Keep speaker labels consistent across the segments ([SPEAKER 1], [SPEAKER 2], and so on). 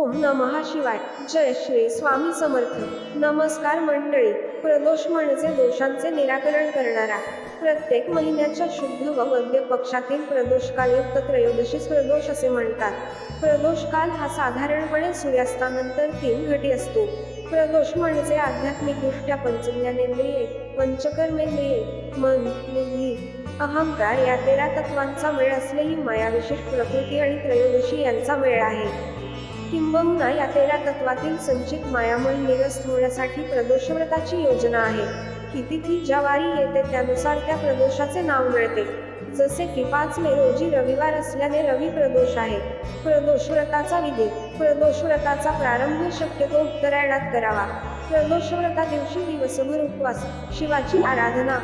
[SPEAKER 1] ओम नमः शिवाय. जय श्री स्वामी समर्थ. नमस्कार मंडळी. प्रदोष म्हणजे दोषांचे निराकरण करणारा. प्रत्येक महिन्याच्या शुद्ध व मध्य पक्षातील प्रदोष कालयुक्त त्रयोदशीस प्रदोष असे म्हणतात. प्रदोष काल हा साधारणपणे सूर्यास्तानंतर तीन घटी असतो. प्रदोष म्हणजे आध्यात्मिकदृष्ट्या पंचज्ञानेंद्रिये पंचकर्मेंद्रिये मन बुद्धी अहंकार या तेरा तत्वांचा मेळ असलेली मायाविशेष प्रकृती आणि त्रयोदशी यांचा मेळ आहे. किंबहुना या तेरा तत्वातील संचित मायामय निरस्त होण्यासाठी प्रदोषव्रताची योजना आहे. ही तिथी ज्या वारी येते त्यानुसार त्या प्रदोषाचे नाव मिळते. जसे की पाच मे रोजी रविवार असल्याने रवी प्रदोष आहे. प्रदोष व्रताचा विधी प्रदोष व्रताचा प्रारंभ शक्यतो उत्तरायणात करावा. प्रदोष व्रता दिवशी दिवसभर उपवास शिवाची आराधना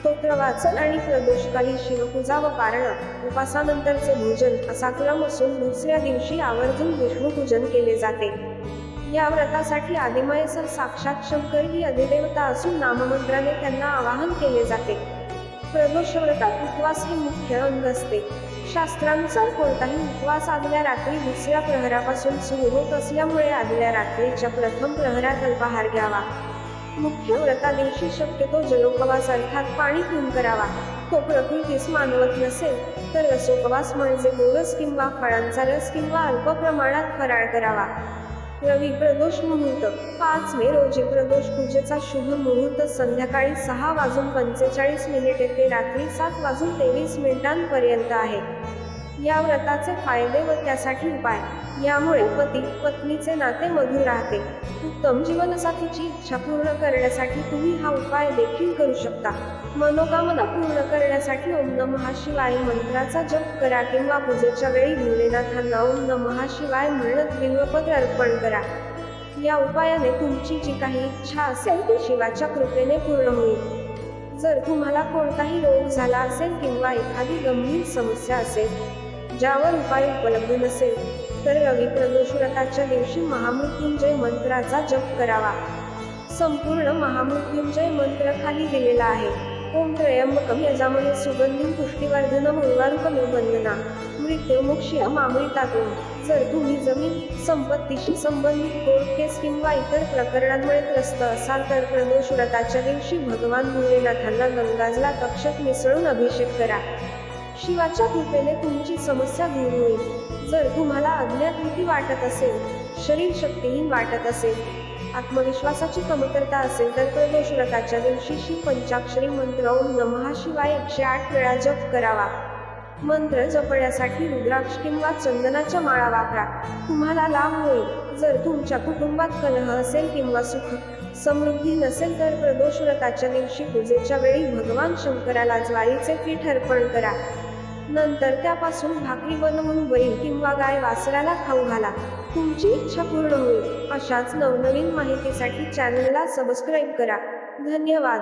[SPEAKER 1] स्तोत्र वाचन आणि प्रदोषकाली शिवपूजा व पारणा उपासानंतरचे भोजन असा क्रम असून दुसऱ्या दिवशी आवर्जून विष्णूपूजन केले जाते. या व्रतासाठी आदिमायसर साक्षात शंकर ही अधिदेवता असून नाममंत्राने त्यांना आवाहन केले जाते. प्रदोष व्रतात उपवास हे मुख्य अंग असते. शास्त्रानुसार कोणताही उपवास आदल्या रात्री दुसऱ्या प्रहरापासून सुरू होत असल्यामुळे आदल्या रात्रीच्या प्रथम प्रहरात अल्पाहार घ्यावा. मुख्य व्रता दिवशी शक्यतो जलोपवास अर्थात पाणी पिऊन करावा. तो प्रकृतीस मानवत नसेल तर रसोपवास म्हणजे गोरस किंवा फळांचा रस किंवा अल्प प्रमाणात फराळ करावा. रवी प्रदोष मुहूर्त. पाच मे रोजी प्रदोष पूजेचा शुभ मुहूर्त संध्याकाळी सहा वाजून पंचेचाळीस मिनिटे ते रात्री सात वाजून तेवीस मिनिटांपर्यंत आहे. या व्रताचे फायदे व त्यासाठी उपाय. यामुळे पती पत्नीचे नाते मधुर राहते. उत्तम जीवनसाथीची इच्छा पूर्ण करण्यासाठी तुम्ही हा उपाय देखील करू शकता. मनोकामना पूर्ण करण्यासाठी ओम नमः शिवाय मंत्राचा जप करा किंवा पूजेच्या वेळी भोलेनाथांना ओम नमः शिवाय म्हणत बिल्वपत्र अर्पण करा. या उपायाने तुमची जी काही इच्छा असेल ती शिवाच्या कृपेने पूर्ण होईल. जर तुम्हाला कोणताही रोग झाला असेल किंवा एखादी गंभीर समस्या असेल ज्यावर उपाय उपलब्ध नसेल तर रवी प्रदोषव्रताच्या दिवशी महामृत्युंजय मंत्राचा जप करावा. संपूर्ण महामृत्युंजय मंत्र खाली दिलेला आहे. ओम त्रयंबकम यजामहे सुगंधी पुष्टीवर्धनम उर्वारुकमिव वंदना. मृत्युमुक्षी मामृतातून. जर तुम्ही जमीन संपत्तीशी संबंधित कोर्ट केस किंवा इतर प्रकरणांमुळे त्रस्त असाल तर प्रदोष व्रताच्या दिवशी भगवान भोलेनाथांना गंगाजला कक्षक मिसळून अभिषेक करा. शिवाच्या कृपेने तुमची समस्या दूर होईल. जर तुम्हाला अज्ञात भीती वाटत असेल शरीर शक्तीहीन वाटत असेल आत्मविश्वासाची कमतरता असेल तर प्रदोष व्रताच्या दिवशी शिव पंचाक्षरी मंत्र ओम नमहा शिवाय एकशे आठ वेळा जप करावा. मंत्र जपण्यासाठी रुद्राक्ष किंवा चंदनाच्या माळा वापरा. तुम्हाला लाभ होईल. जर तुमच्या कुटुंबात कलह असेल किंवा सुख समृद्धी नसेल तर प्रदोष व्रताच्या दिवशी पूजेच्या वेळी भगवान शंकराला ज्वारीचे पीठ अर्पण करा. नंतर त्यापासून भाकरी बनवून बैल किंवा गाय वासराला खाऊ घाला. तुमची इच्छा पूर्ण होईल. अशाच नवनवीन माहितीसाठी चॅनलला सबस्क्राईब करा. धन्यवाद.